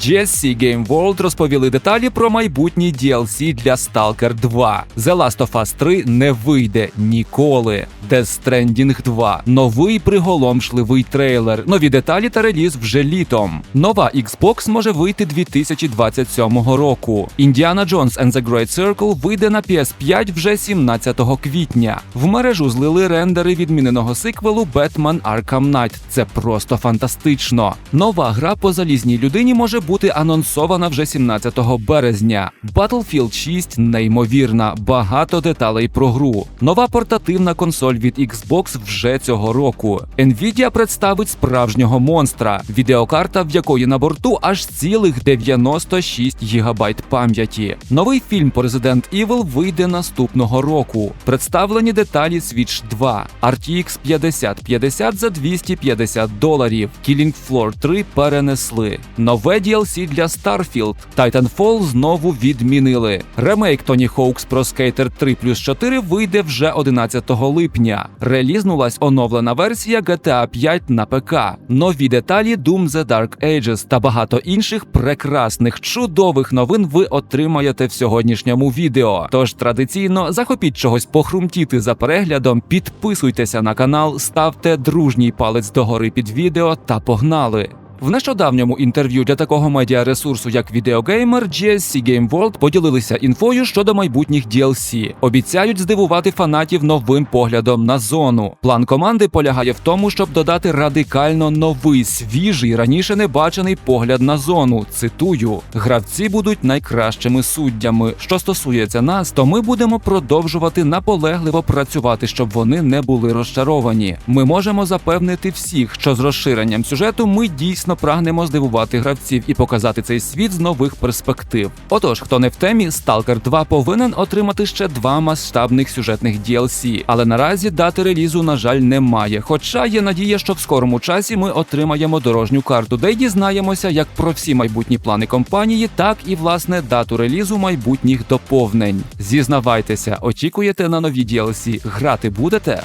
GSC Game World розповіли деталі про майбутній DLC для Stalker 2. The Last of Us 3 не вийде ніколи. Death Stranding 2. Новий приголомшливий трейлер. Нові деталі та реліз вже літом. Нова Xbox може вийти 2027 року. Indiana Jones and the Great Circle вийде на PS5 вже 17 квітня. В мережу злили рендери відміненого сиквелу Batman Arkham Knight. Це просто фантастично. Нова гра по залізній людині може бути анонсована вже 17 березня. Battlefield 6 неймовірна, багато деталей про гру. Нова портативна консоль від Xbox вже цього року. Nvidia представить справжнього монстра, відеокарта, в якої на борту аж цілих 96 ГБ пам'яті. Новий фільм по Resident Evil вийде наступного року. Представлені деталі Switch 2, RTX 5050 за 250 доларів. Killing Floor 3 перенесли. Нове DLC для Starfield. Titanfall знову відмінили. Ремейк Tony Hawk's Pro Skater 3 плюс 4 вийде вже 11 липня. Релізнулась оновлена версія GTA 5 на ПК. Нові деталі Doom The Dark Ages та багато інших прекрасних чудових новин ви отримаєте в сьогоднішньому відео. Тож традиційно захопіть чогось похрумтіти за переглядом, підписуйтеся на канал, ставте дружній палець догори під відео та погнали. В нещодавньому інтерв'ю для такого медіаресурсу, як Відеогеймер, GSC Game World поділилися інфою щодо майбутніх DLC. Обіцяють здивувати фанатів новим поглядом на зону. План команди полягає в тому, щоб додати радикально новий, свіжий, раніше не бачений погляд на зону. Цитую: гравці будуть найкращими суддями. Що стосується нас, то ми будемо продовжувати наполегливо працювати, щоб вони не були розчаровані. Ми можемо запевнити всіх, що з розширенням сюжету ми дійсно прагнемо здивувати гравців і показати цей світ з нових перспектив. Отож, хто не в темі, Stalker 2 повинен отримати ще два масштабних сюжетних DLC, але наразі дати релізу, на жаль, немає. Хоча є надія, що в скорому часі ми отримаємо дорожню карту, де й дізнаємося як про всі майбутні плани компанії, так і власне дату релізу майбутніх доповнень. Зізнавайтеся, очікуєте на нові DLC, грати будете?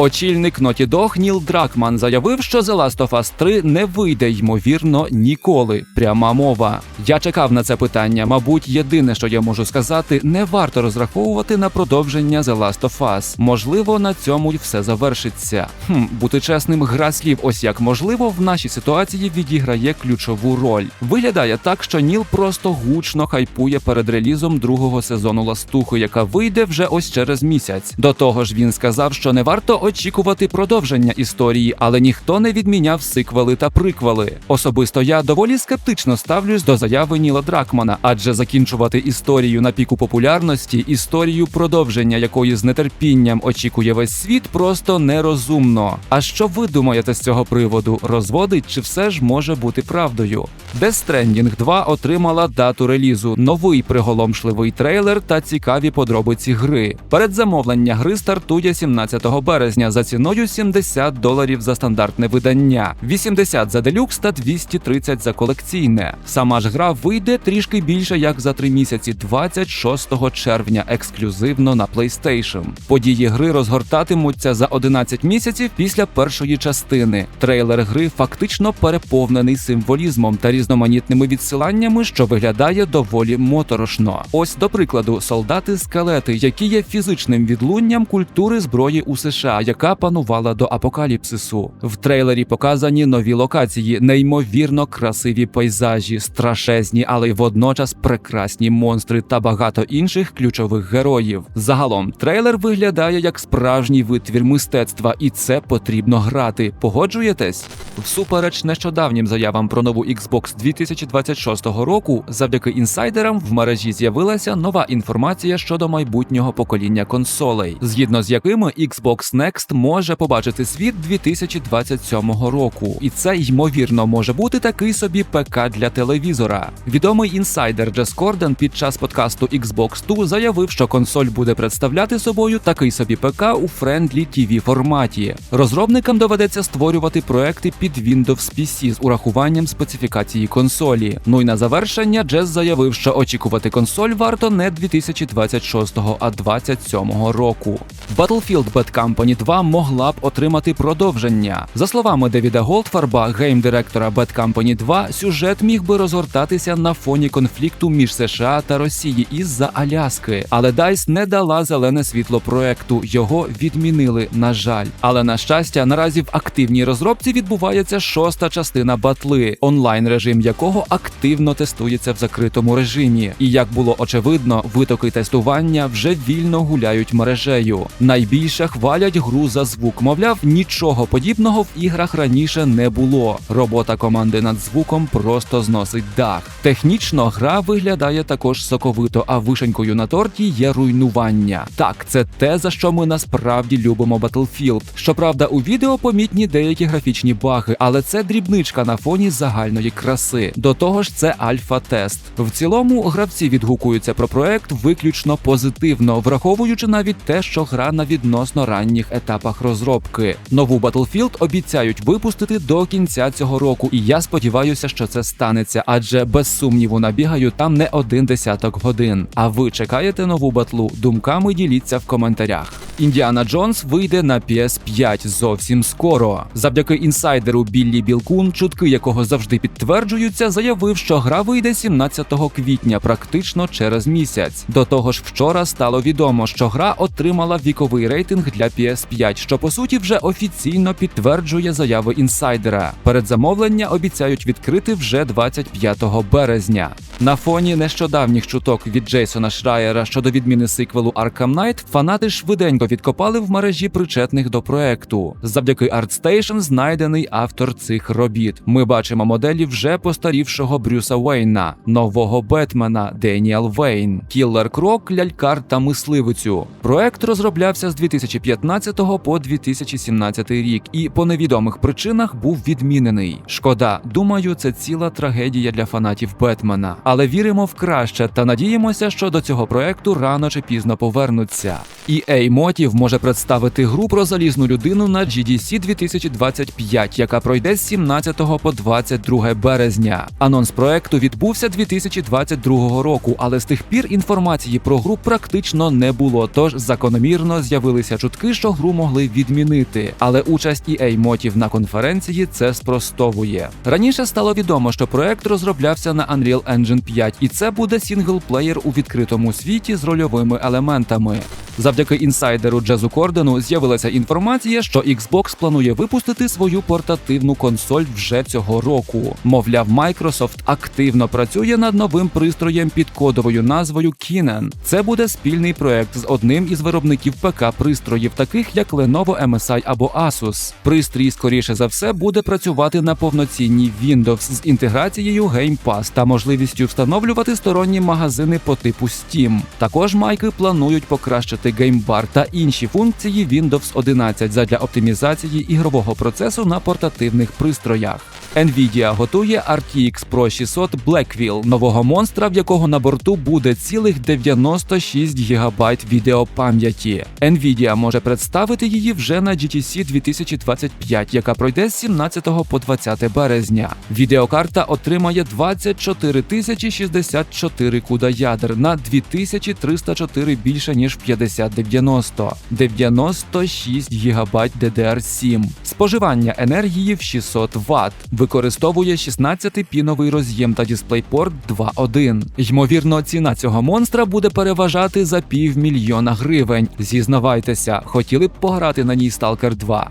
Очільник Naughty Dog Ніл Дракман заявив, що The Last of Us 3 не вийде ймовірно ніколи. Пряма мова. Я чекав на це питання. Мабуть, єдине, що я можу сказати, не варто розраховувати на продовження The Last of Us. Можливо, на цьому й все завершиться. Хм, бути чесним, гра слів, ось як можливо, в нашій ситуації відіграє ключову роль. Виглядає так, що Ніл просто гучно хайпує перед релізом другого сезону Ластухи, яка вийде вже ось через місяць. До того ж, він сказав, що не варто очікувати продовження історії, але ніхто не відміняв сиквели та приквели. Особисто я доволі скептично ставлюсь до заяви Ніла Дракмана, адже закінчувати історію на піку популярності, історію продовження якої з нетерпінням очікує весь світ, просто нерозумно. А що ви думаєте з цього приводу? Розводить чи все ж може бути правдою? Death Stranding 2 отримала дату релізу, новий приголомшливий трейлер та цікаві подробиці гри. Передзамовлення гри стартує 17 березня за ціною 70 доларів за стандартне видання, 80 за делюкс та 230 за колекційне. Сама ж гра вийде трішки більше як за три місяці, 26 червня, ексклюзивно на PlayStation. Події гри розгортатимуться за 11 місяців після першої частини. Трейлер гри фактично переповнений символізмом та різноманітними відсиланнями, що виглядає доволі моторошно. Ось до прикладу, солдати-скелети, які є фізичним відлунням культури зброї у США, яка панувала до апокаліпсису. В трейлері показані нові локації, неймовірно красиві пейзажі, страшезні, але й водночас прекрасні монстри та багато інших ключових героїв. Загалом, трейлер виглядає як справжній витвір мистецтва, і це потрібно грати. Погоджуєтесь? Всупереч нещодавнім заявам про нову Xbox 2026 року, завдяки інсайдерам в мережі з'явилася нова інформація щодо майбутнього покоління консолей, згідно з якими Xbox Next може побачити світ 2027 року, і це ймовірно може бути такий собі ПК для телевізора. Відомий інсайдер Джес Корден під час подкасту Xbox 2 заявив, що консоль буде представляти собою такий собі ПК у Friendly TV форматі. Розробникам доведеться створювати проекти під Windows PC з урахуванням специфікацій версії консолі. Ну і на завершення Джес заявив, що очікувати консоль варто не 2026, а 2027 року. Battlefield Bad Company 2 могла б отримати продовження. За словами Девіда Голдфарба, гейм-директора Bad Company 2, сюжет міг би розгортатися на фоні конфлікту між США та Росії із-за Аляски. Але DICE не дала зелене світло проекту. Його відмінили, на жаль. Але на щастя, наразі в активній розробці відбувається шоста частина батли, онлайн режим якого активно тестується в закритому режимі. І як було очевидно, витоки тестування вже вільно гуляють мережею. Найбільше хвалять гру за звук. Мовляв, нічого подібного в іграх раніше не було. Робота команди над звуком просто зносить дах. Технічно гра виглядає також соковито, а вишенькою на торті є руйнування. Так, це те, за що ми насправді любимо Battlefield. Щоправда, у відео помітні деякі графічні баги, але це дрібничка на фоні загальної краси. До того ж, це альфа-тест. В цілому гравці відгукуються про проект виключно позитивно, враховуючи навіть те, що гра на відносно ранніх етапах розробки. Нову Battlefield обіцяють випустити до кінця цього року, і я сподіваюся, що це станеться, адже без сумніву набігаю там не один десяток годин. А ви чекаєте нову батлу? Думками діліться в коментарях. Індіана Джонс вийде на PS5 зовсім скоро. Завдяки інсайдеру Біллі Білкун, чутки якого завжди підтверджуються, заявив, що гра вийде 17 квітня, практично через місяць. До того ж, вчора стало відомо, що гра отримала віковий рейтинг для PS5, що по суті вже офіційно підтверджує заяви інсайдера. Передзамовлення обіцяють відкрити вже 25 березня. На фоні нещодавніх чуток від Джейсона Шрайера щодо відміни сиквелу Arkham Knight, фанати швиденько відкопали в мережі причетних до проекту. Завдяки ArtStation знайдений автор цих робіт. Ми бачимо моделі вже постарівшого Брюса Уейна, нового Бетмена Деніел Вейн, Кіллер Крок, лялькар та мисливицю. Проект розроблявся з 2015 по 2017 рік і по невідомих причинах був відмінений. Шкода, думаю, це ціла трагедія для фанатів Бетмена. Але віримо в краще та надіємося, що до цього проекту рано чи пізно повернуться. EA Motive може представити гру про залізну людину на GDC 2025, яка пройде з 17 по 22 березня. Анонс проекту відбувся 2022 року, але з тих пір інформації про гру практично не було. Тож закономірно з'явилися чутки, що гру могли відмінити. Але участь EA Motive на конференції це спростовує. Раніше стало відомо, що проект розроблявся на Unreal Engine 5, і це буде сінглплеєр у відкритому світі з рольовими елементами. Завдяки інсайдеру Джезу Кордену з'явилася інформація, що Xbox планує випустити свою портативну консоль вже цього року. Мовляв, Microsoft активно працює над новим пристроєм під кодовою назвою Kinan. Це буде спільний проект з одним із виробників ПК-пристроїв, таких як Lenovo MSI або Asus. Пристрій, скоріше за все, буде працювати на повноцінній Windows з інтеграцією Game Pass та можливістю встановлювати сторонні магазини по типу Steam. Також майки планують покращити геймбар та інші функції Windows 11 задля оптимізації ігрового процесу на портативних пристроях. Nvidia готує RTX Pro 600 Blackwell, нового монстра, в якого на борту буде цілих 96 ГБ відеопам'яті. Nvidia може представити її вже на GTC 2025, яка пройде з 17 по 20 березня. Відеокарта отримає 24 064 куда ядер на 2304 більше ніж 5090, 96 ГБ DDR7, споживання енергії в 600 Вт, використовує 16-піновий роз'єм та DisplayPort 2.1. Ймовірно, ціна цього монстра буде переважати за півмільйона гривень. Зізнавайтеся, хотіли б пограти на ній Stalker 2.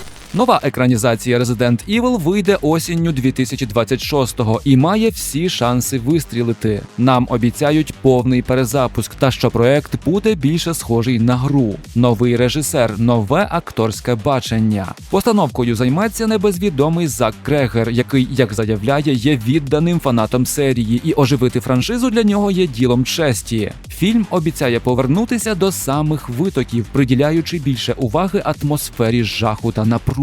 Нова екранізація Resident Evil вийде осінню 2026-го і має всі шанси вистрілити. Нам обіцяють повний перезапуск та що проект буде більше схожий на гру. Новий режисер, нове акторське бачення. Постановкою займеться небезвідомий Зак Крегер, який, як заявляє, є відданим фанатом серії, і оживити франшизу для нього є ділом честі. Фільм обіцяє повернутися до самих витоків, приділяючи більше уваги атмосфері жаху та напруги.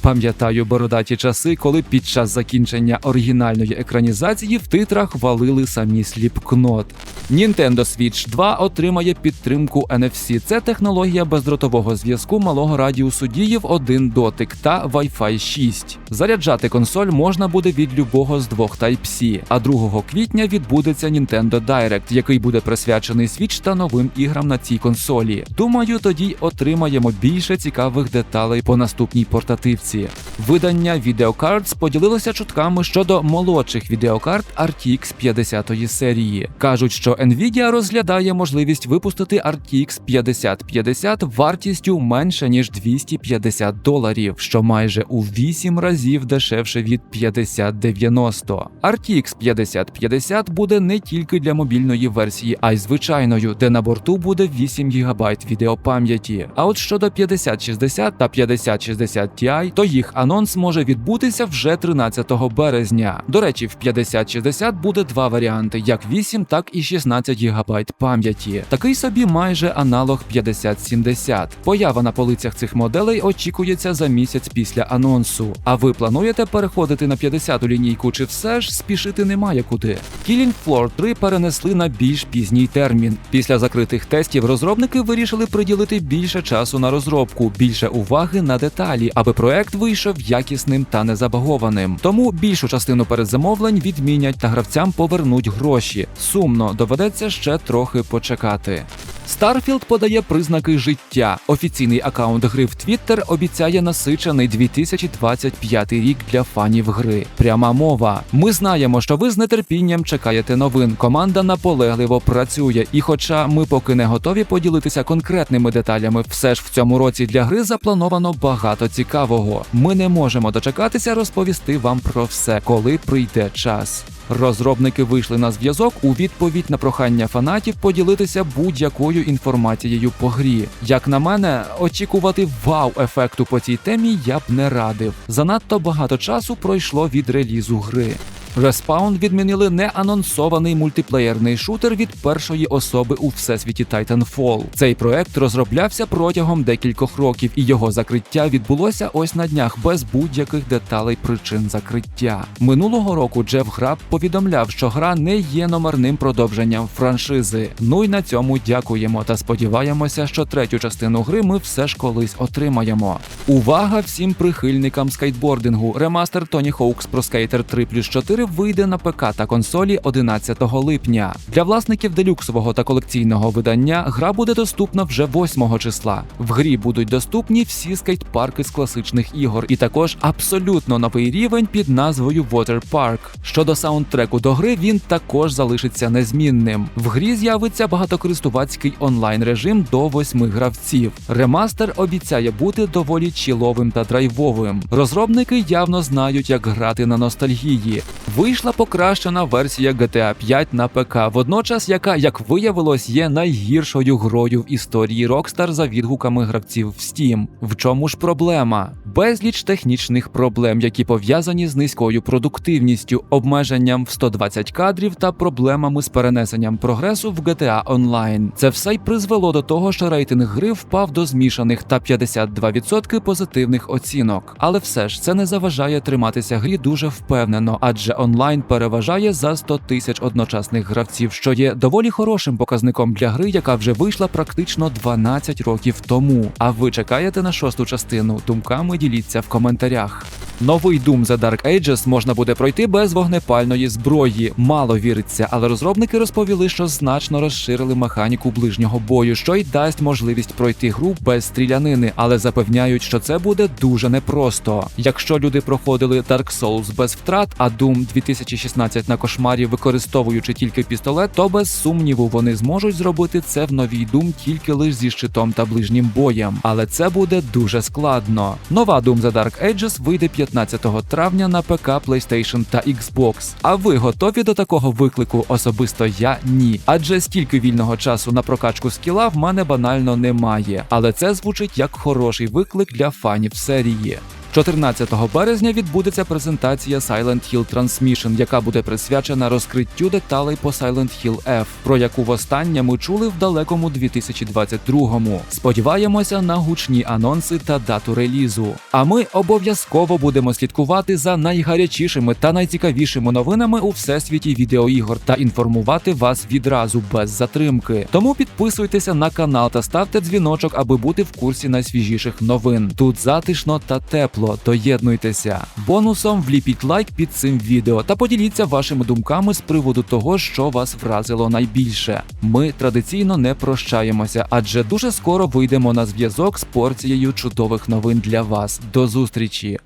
Пам'ятаю бородаті часи, коли під час закінчення оригінальної екранізації в титрах валили самі сліпкнот. Nintendo Switch 2 отримає підтримку NFC. Це технологія бездротового зв'язку малого радіусу дії в один дотик та Wi-Fi 6. Заряджати консоль можна буде від любого з двох Type-C, а 2 квітня відбудеться Nintendo Direct, який буде присвячений Switch та новим іграм на цій консолі. Думаю, тоді отримаємо більше цікавих деталей по наступній портативці. Видання Videocards поділилося чутками щодо молодших відеокарт RTX 50 серії. Кажуть, що Nvidia розглядає можливість випустити RTX 5050 вартістю менше ніж 250 доларів, що майже у 8 разів дешевше від 5090. RTX 5050 буде не тільки для мобільної версії, а й звичайною, де на борту буде 8 ГБ відеопам'яті. А от щодо 5060 та 5060 Ti, то їх анонс може відбутися вже 13 березня. До речі, в 5060 буде два варіанти: як 8, так і 16 ГБ пам'яті. Такий собі майже аналог 5070. Поява на полицях цих моделей очікується за місяць після анонсу. А ви плануєте переходити на 50-ту лінійку, чи все ж спішити немає куди? Killing Floor 3 перенесли на більш пізній термін. Після закритих тестів розробники вирішили приділити більше часу на розробку, більше уваги на деталі, аби проект вийшов якісним та незабагованим. Тому більшу частину передзамовлень відмінять та гравцям повернуть гроші. Сумно доведеться ще трохи почекати. Starfield подає признаки життя. Офіційний акаунт гри в Twitter обіцяє насичений 2025 рік для фанів гри. Пряма мова. Ми знаємо, що ви з нетерпінням чекаєте новин. Команда наполегливо працює, і хоча ми поки не готові поділитися конкретними деталями, все ж в цьому році для гри заплановано багато цікавого. Ми не можемо дочекатися розповісти вам про все, коли прийде час. Розробники вийшли на зв'язок у відповідь на прохання фанатів поділитися будь-якою інформацією по грі. Як на мене, очікувати вау-ефекту по цій темі я б не радив. Занадто багато часу пройшло від релізу гри. Respawn відмінили неанонсований мультиплеєрний шутер від першої особи у всесвіті Titanfall. Цей проект розроблявся протягом декількох років, і його закриття відбулося ось на днях без будь-яких деталей причин закриття. Минулого року Джеф Граб повідомляв, що гра не є номерним продовженням франшизи. Ну й на цьому дякуємо та сподіваємося, що третю частину гри ми все ж колись отримаємо. Увага всім прихильникам скейтбордингу! Ремастер Tony Hawk's Pro Skater 3 плюс 4 вийде на ПК та консолі 11 липня. Для власників делюксового та колекційного видання гра буде доступна вже 8 числа. В грі будуть доступні всі скейт-парки з класичних ігор, і також абсолютно новий рівень під назвою Water Park. Щодо саундтреку до гри, він також залишиться незмінним. В грі з'явиться багатокористувацький онлайн режим до 8 гравців. Ремастер обіцяє бути доволі чіловим та драйвовим. Розробники явно знають, як грати на ностальгії. Вийшла покращена версія GTA 5 на ПК, водночас, яка, як виявилось, є найгіршою грою в історії Rockstar за відгуками гравців в Steam. В чому ж проблема? безліч технічних проблем, які пов'язані з низькою продуктивністю, обмеженням в 120 кадрів та проблемами з перенесенням прогресу в GTA Online. Це все й призвело до того, що рейтинг гри впав до змішаних та 52% позитивних оцінок. Але все ж це не заважає триматися грі дуже впевнено, адже онлайн переважає за 100 тисяч одночасних гравців, що є доволі хорошим показником для гри, яка вже вийшла практично 12 років тому. А ви чекаєте на шосту частину? Думками діліться в коментарях. Новий Doom The Dark Ages можна буде пройти без вогнепальної зброї. Мало віриться, але розробники розповіли, що значно розширили механіку ближнього бою, що й дасть можливість пройти гру без стрілянини, але запевняють, що це буде дуже непросто. Якщо люди проходили Dark Souls без втрат, а Doom 2016 на кошмарі використовуючи тільки пістолет, то без сумніву вони зможуть зробити це в новій Doom тільки лише зі щитом та ближнім боєм. Але це буде дуже складно. Нова Doom The Dark Ages вийде 15 травня на ПК, PlayStation та Xbox. А ви готові до такого виклику? Особисто я ні. Адже стільки вільного часу на прокачку скіла в мене банально немає. Але це звучить як хороший виклик для фанів серії. 14 березня відбудеться презентація Silent Hill Transmission, яка буде присвячена розкриттю деталей по Silent Hill F, про яку востаннє ми чули в далекому 2022-му. Сподіваємося на гучні анонси та дату релізу. А ми обов'язково будемо слідкувати за найгарячішими та найцікавішими новинами у всесвіті відеоігор та інформувати вас відразу без затримки. Тому підписуйтеся на канал та ставте дзвіночок, аби бути в курсі найсвіжіших новин. Тут затишно та тепло. Доєднуйтеся. Бонусом вліпіть лайк під цим відео та поділіться вашими думками з приводу того, що вас вразило найбільше. Ми традиційно не прощаємося, адже дуже скоро вийдемо на зв'язок з порцією чудових новин для вас. До зустрічі!